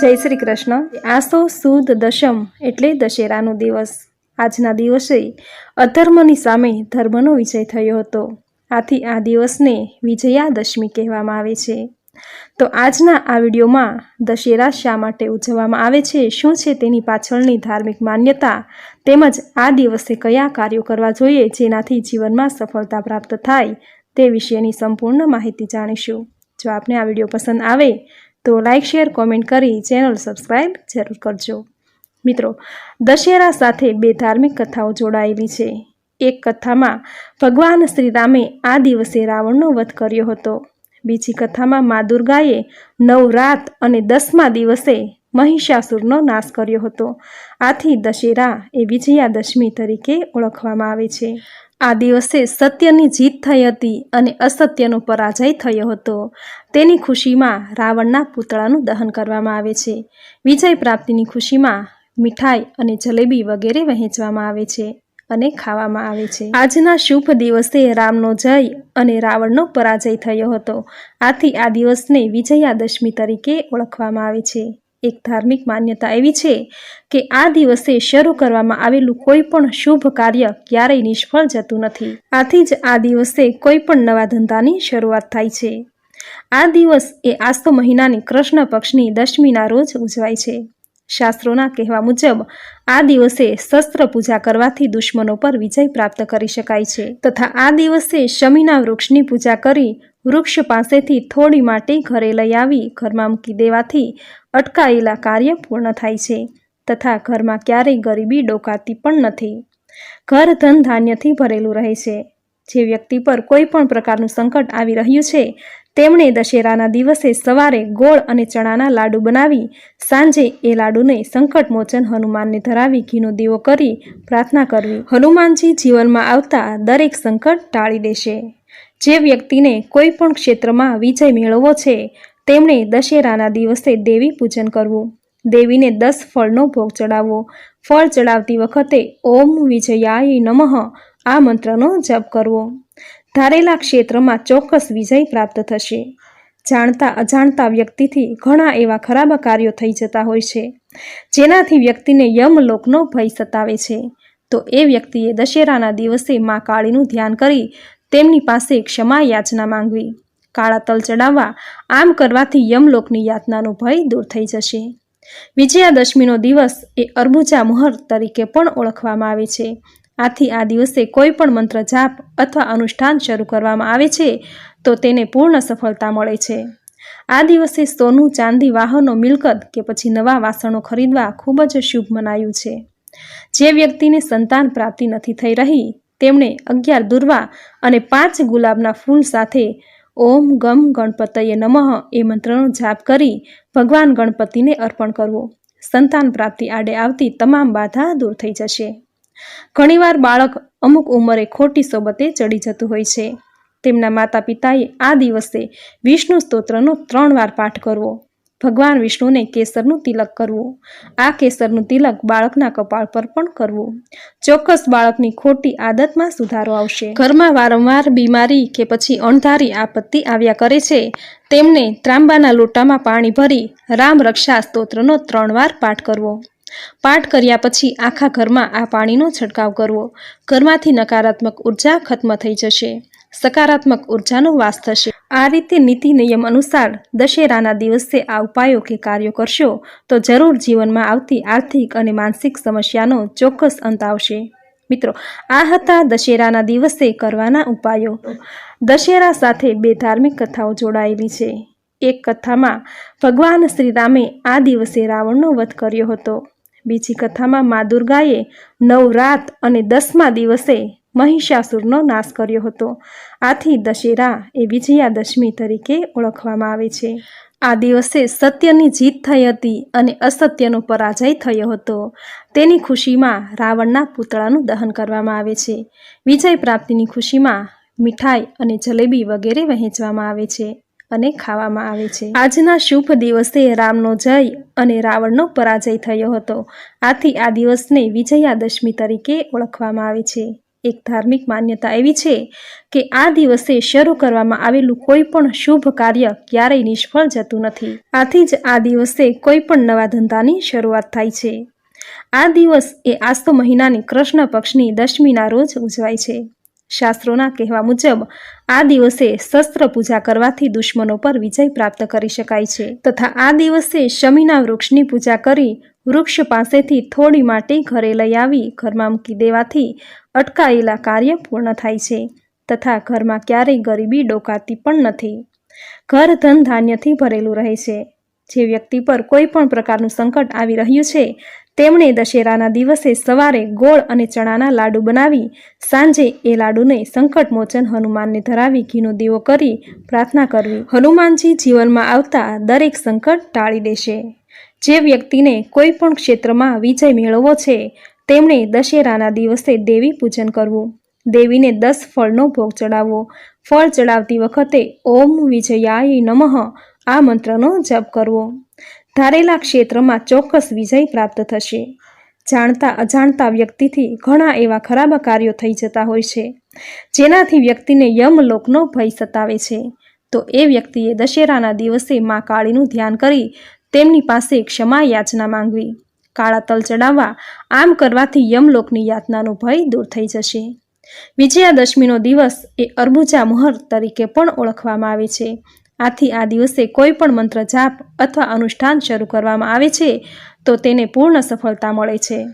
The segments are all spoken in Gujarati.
જય શ્રી કૃષ્ણ. આસો સુદ દશમ એટલે દશેરાનો દિવસ. આજના દિવસે અધર્મની સામે ધર્મનો વિજય થયો હતો. આથી આ દિવસને વિજયાદશમી કહેવામાં આવે છે. તો આજના આ વિડીયોમાં દશેરા શા માટે ઉજવવામાં આવે છે, શું છે તેની પાછળની ધાર્મિક માન્યતા, તેમજ આ દિવસે કયા કાર્યો કરવા જોઈએ જેનાથી જીવનમાં સફળતા પ્રાપ્ત થાય તે વિશેની સંપૂર્ણ માહિતી જાણીશું. જો આપને આ વીડિયો પસંદ આવે તો લાઇક શેર કોમેન્ટ કરી ચેનલ સબસ્ક્રાઈબ જરૂર કરજો. મિત્રો, દશેરા સાથે બે ધાર્મિક કથાઓ જોડાયેલી છે. એક કથામાં ભગવાન શ્રી રામે આ દિવસે રાવણનો વધ કર્યો હતો. બીજી કથામાં મા દુર્ગાએ નવ રાત અને દસમા દિવસે મહિષાસુરનો નાશ કર્યો હતો. આથી દશેરા એ વિજયાદશમી તરીકે ઓળખવામાં આવે છે. આ દિવસે સત્યની જીત થઈ હતી અને અસત્યનો પરાજય થયો હતો. તેની ખુશીમાં રાવણના પૂતળાનું દહન કરવામાં આવે છે. વિજય પ્રાપ્તિની ખુશીમાં મીઠાઈ અને જલેબી વગેરે વહેંચવામાં આવે છે અને ખાવામાં આવે છે. આજના શુભ દિવસે રામનો જય અને રાવણનો પરાજય થયો હતો. આથી આ દિવસને વિજયાદશમી તરીકે ઓળખવામાં આવે છે. એક ધાર્મિક માન્યતા એવી છે કે આ દિવસે શરૂ કરવામાં આવેલું કોઈ પણ શુભ કાર્ય ક્યારેય નિષ્ફળ જતું નથી. આથી જ આ દિવસે કોઈ પણ નવા ધંધાની શરૂઆત થાય છે. આ દિવસ એ આસ્તો મહિનાની કૃષ્ણ પક્ષની દશમીના રોજ ઉજવાય છે. શાસ્ત્રોના કહેવા મુજબ, આ દિવસે શસ્ત્ર પૂજા કરવાથી દુશ્મનો પર વિજય પ્રાપ્ત કરી શકાય છે. તથા આ દિવસે શમીના વૃક્ષની પૂજા કરી વૃક્ષ પાસેથી થોડી માટી ઘરે લઈ આવી, ઘરમાં મૂકી દેવાથી અટકાયેલા કાર્ય પૂર્ણ થાય છે, તથા ઘરમાં ક્યારેય ગરીબી ડોકાતી પણ નથી. ઘર ધન ધાન્યથી ભરેલું રહે છે. જે વ્યક્તિ પર કોઈ પણ પ્રકારનું સંકટ આવી રહ્યું છે, તેમણે દશેરાના દિવસે સવારે ગોળ અને ચણાના લાડુ બનાવી, સાંજે એ લાડુને સંકટ મોચન હનુમાનને ધરાવી ઘીનો દીવો કરી પ્રાર્થના કરવી. હનુમાનજી જીવનમાં આવતા દરેક સંકટ ટાળી દેશે. જે વ્યક્તિને કોઈ પણ ક્ષેત્રમાં વિજય મેળવવો છે, તેમણે દશેરાના દિવસે દેવી પૂજન કરવું. દેવીને દસ ફળનો ભોગ ચડાવવો. ફળ ચડાવતી વખતે ઓમ વિજયાય નમઃ, આ મંત્રનો જપ કરવો. ધારેલા ક્ષેત્રમાં ચોક્કસ વિજય પ્રાપ્ત થશે. જાણતા અજાણતા વ્યક્તિથી ઘણા એવા ખરાબ કાર્યો થઈ જતા હોય છે, જેનાથી વ્યક્તિને યમલોકનો ભય સતાવે છે. તો એ વ્યક્તિએ દશેરાના દિવસે મા કાળીનું ધ્યાન કરી તેમની પાસે ક્ષમા યાચના માંગવી. કાળા તલ ચડાવવા, આમ કરવાથી યમલોકની યાતનાનો ભય દૂર થઈ જશે. વિજયાદશમીનો દિવસ એ અર્બુજા મુહૂર્ત તરીકે પણ ઓળખવામાં આવે છે. આથી આ દિવસે કોઈ પણ મંત્ર જાપ અથવા અનુષ્ઠાન શરૂ કરવામાં આવે છે, તો તેને પૂર્ણ સફળતા મળે છે. આ દિવસે સોનું, ચાંદી, વાહનો, મિલકત કે પછી નવા વાસણો ખરીદવા ખૂબ જ શુભ મનાયું છે. જે વ્યક્તિને સંતાન પ્રાપ્તિ નથી થઈ રહી તેમણે અગિયાર દુર્વા અને પાંચ ગુલાબના ફૂલ સાથે ઓમ ગમ ગણપતયે નમઃ એ મંત્રનો જાપ કરી ભગવાન ગણપતિને અર્પણ કરવો. સંતાન પ્રાપ્તિ આડે આવતી તમામ બાધા દૂર થઈ જશે. ઘણીવાર બાળક અમુક ઉંમરે ખોટી સોબતે ચડી જતું હોય છે. તેમના માતા પિતાએ આ દિવસે વિષ્ણુ સ્તોત્રનો ત્રણ વાર પાઠ કરવો. ભગવાન વિષ્ણુને કેસરનું તિલક કરવું. આ કેસરનું તિલક બાળકના કપાળ પર પણ કરવું. ચોક્કસ બાળકની ખોટી આદતમાં સુધારો આવશે. ઘરમાં વારંવાર બીમારી કે પછી અણધારી આપત્તિ આવ્યા કરે છે, તેમને ત્રાંબાના લોટામાં પાણી ભરી રામ રક્ષા સ્તોત્રનો ત્રણ વાર પાઠ કરવો. પાઠ કર્યા પછી આખા ઘરમાં આ પાણીનો છંટકાવ કરવો. ઘરમાંથી નકારાત્મક ઊર્જા ખત્મ થઈ જશે. સકારાત્મક ઉર્જાનો વાસ થશે. આ રીતે નીતિ નિયમ અનુસાર દશેરાના દિવસે આ ઉપાયો કે કાર્યો કરશો તો જરૂર જીવનમાં આવતી આર્થિક અને માનસિક સમસ્યાનો ચોક્કસ અંત આવશે. મિત્રો, આ હતા દશેરાના દિવસે કરવાના ઉપાયો. દશેરા સાથે બે ધાર્મિક કથાઓ જોડાયેલી છે. એક કથામાં ભગવાન શ્રી રામે આ દિવસે રાવણનો વધ કર્યો હતો. બીજી કથામાં મા દુર્ગાએ નવ રાત અને દસમા દિવસે મહિષાસુરનો નાશ કર્યો હતો. આથી દશેરા એ વિજયાદશમી તરીકે ઓળખવામાં આવે છે. આ દિવસે સત્યની જીત થઈ હતી અને અસત્યનો પરાજય થયો હતો. તેની ખુશીમાં રાવણના પૂતળાનું દહન કરવામાં આવે છે. વિજય પ્રાપ્તિની ખુશીમાં મીઠાઈ અને જલેબી વગેરે વહેંચવામાં આવે છે અને ખાવામાં આવે છે. આજના શુભ દિવસે રામનો જય અને રાવણનો પરાજય થયો હતો. આથી આ દિવસને વિજયાદશમી તરીકે ઓળખવામાં આવે છે. એક ધાર્મિક માન્યતા એવી છે કે આ દિવસે શરૂ કરવામાં આવેલું કોઈ પણ શુભ કાર્ય ક્યારેય નિષ્ફળ જતું નથી. આથી જ આ દિવસે કોઈ પણ નવા ધંધાની શરૂઆત થાય છે. આ દિવસ એ આસ્તો મહિનાની કૃષ્ણ પક્ષની દશમીના રોજ ઉજવાય છે. શાસ્ત્રોના કહેવા મુજબ, આ દિવસે શસ્ત્ર પૂજા કરવાથી દુશ્મનો પર વિજય પ્રાપ્ત કરી શકાય છે. તથા આ દિવસે શમીના વૃક્ષની પૂજા કરી વૃક્ષ પાસેથી થોડી માટી ઘરે લઈ આવી, ઘરમાં મૂકી દેવાથી અટકાયેલા કાર્ય પૂર્ણ થાય છે, તથા ઘરમાં ક્યારેય ગરીબી ડોકાતી પણ નથી. ઘર ધન ધાન્યથી ભરેલું રહે છે. જે વ્યક્તિ પર કોઈ પણ પ્રકારનું સંકટ આવી રહ્યું છે, તેમણે દશેરાના દિવસે સવારે ગોળ અને ચણાના લાડુ બનાવી, સાંજે એ લાડુને સંકટ મોચન હનુમાનને ધરાવી ઘીનો દીવો કરી પ્રાર્થના કરવી. હનુમાનજી જીવનમાં આવતા દરેક સંકટ ટાળી દેશે. જે વ્યક્તિને કોઈ પણ ક્ષેત્રમાં વિજય મેળવવો છે, તેમણે દશેરાના દિવસે દેવી પૂજન કરવું. દેવીને દસ ફળનો ભોગ ચડાવવો. ફળ ચડાવતી વખતે ઓમ વિજયાય નમઃ, આ મંત્રનો જપ કરવો. ધારેલા ક્ષેત્રમાં ચોક્કસ વિજય પ્રાપ્ત થશે. જાણતા અજાણતા વ્યક્તિથી ઘણા એવા ખરાબ કાર્યો થઈ જતા હોય છે, જેનાથી વ્યક્તિને યમલોકનો ભય સતાવે છે. તો એ વ્યક્તિએ દશેરાના દિવસે મા કાળીનું ધ્યાન કરી તેમની પાસે ક્ષમા યાચના માંગવી. કાળા તલ ચડાવવા, આમ કરવાથી યમલોકની યાતનાનો ભય દૂર થઈ જશે. વિજયાદશમીનો દિવસ એ અર્બુજા મુહૂર્ત તરીકે પણ ઓળખવામાં આવે છે. આથી આ દિવસે કોઈ પણ મંત્ર જાપ અથવા અનુષ્ઠાન શરૂ કરવામાં આવે છે, તો તેને પૂર્ણ સફળતા મળે છે.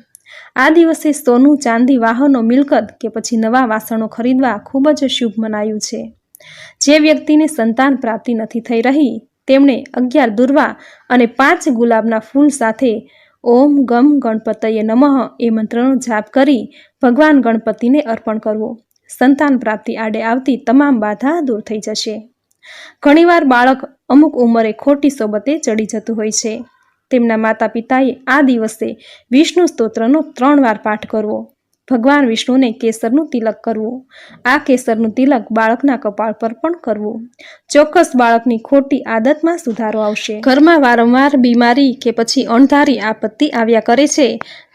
આ દિવસે સોનું, ચાંદી, વાહનો, મિલકત કે પછી નવા વાસણો ખરીદવા ખૂબ જ શુભ મનાયું છે. જે વ્યક્તિને સંતાન પ્રાપ્તિ નથી થઈ રહી તેમણે અગિયાર દુર્વા અને પાંચ ગુલાબના ફૂલ સાથે ઓમ ગમ ગણપતયે નમઃ એ મંત્રનો જાપ કરી ભગવાન ગણપતિને અર્પણ કરવો. સંતાન પ્રાપ્તિ આડે આવતી તમામ બાધા દૂર થઈ જશે. ઘણીવાર બાળક અમુક ઉંમરે ખોટી સોબતે ચડી જતું હોય છે. તેમના માતા પિતાએ આ દિવસે વિષ્ણુ સ્તોત્રનો ત્રણ વાર પાઠ કરવો. ભગવાન વિષ્ણુને કેસરનું તિલક કરવું. આ કેસરનું તિલક બાળકના કપાળ પર પણ કરવું. ચોક્કસ બાળકની ખોટી આદતમાં સુધારો આવશે. ઘરમાં વારંવાર બીમારી કે પછી અણધારી આપત્તિ આવ્યા કરે છે,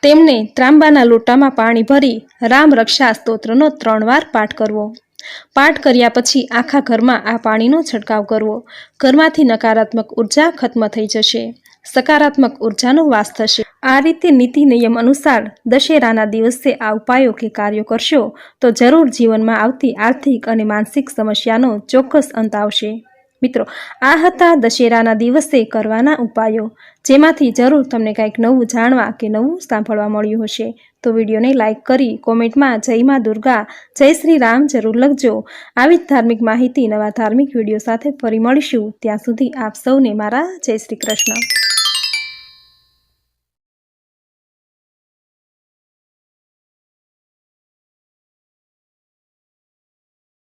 તેમને ત્રાંબાના લોટામાં પાણી ભરી રામ રક્ષા સ્તોત્રનો ત્રણ વાર પાઠ કરવો. પાઠ કર્યા પછી આખા ઘરમાં આ પાણીનો છંટકાવ કરવો. ઘરમાંથી નકારાત્મક ઊર્જા ખત્મ થઈ જશે. સકારાત્મક ઉર્જાનો વાસ થશે. આ રીતે નીતિ નિયમ અનુસાર દશેરાના દિવસે આ ઉપાયો કે કાર્યો કરશો તો જરૂર જીવનમાં આવતી આર્થિક અને માનસિક સમસ્યાનો ચોક્કસ અંત આવશે. મિત્રો, આ હતા દશેરાના દિવસે કરવાના ઉપાયો. જેમાંથી જરૂર તમને કંઈક નવું જાણવા કે નવું સાંભળવા મળ્યું હશે તો વિડીયોને લાઇક કરી કોમેન્ટમાં જય માં દુર્ગા, જય શ્રી રામ જરૂર લખજો. આવી જ ધાર્મિક માહિતી નવા ધાર્મિક વીડિયો સાથે ફરી મળીશું. ત્યાં સુધી આપ સૌને મારા જય શ્રી કૃષ્ણ.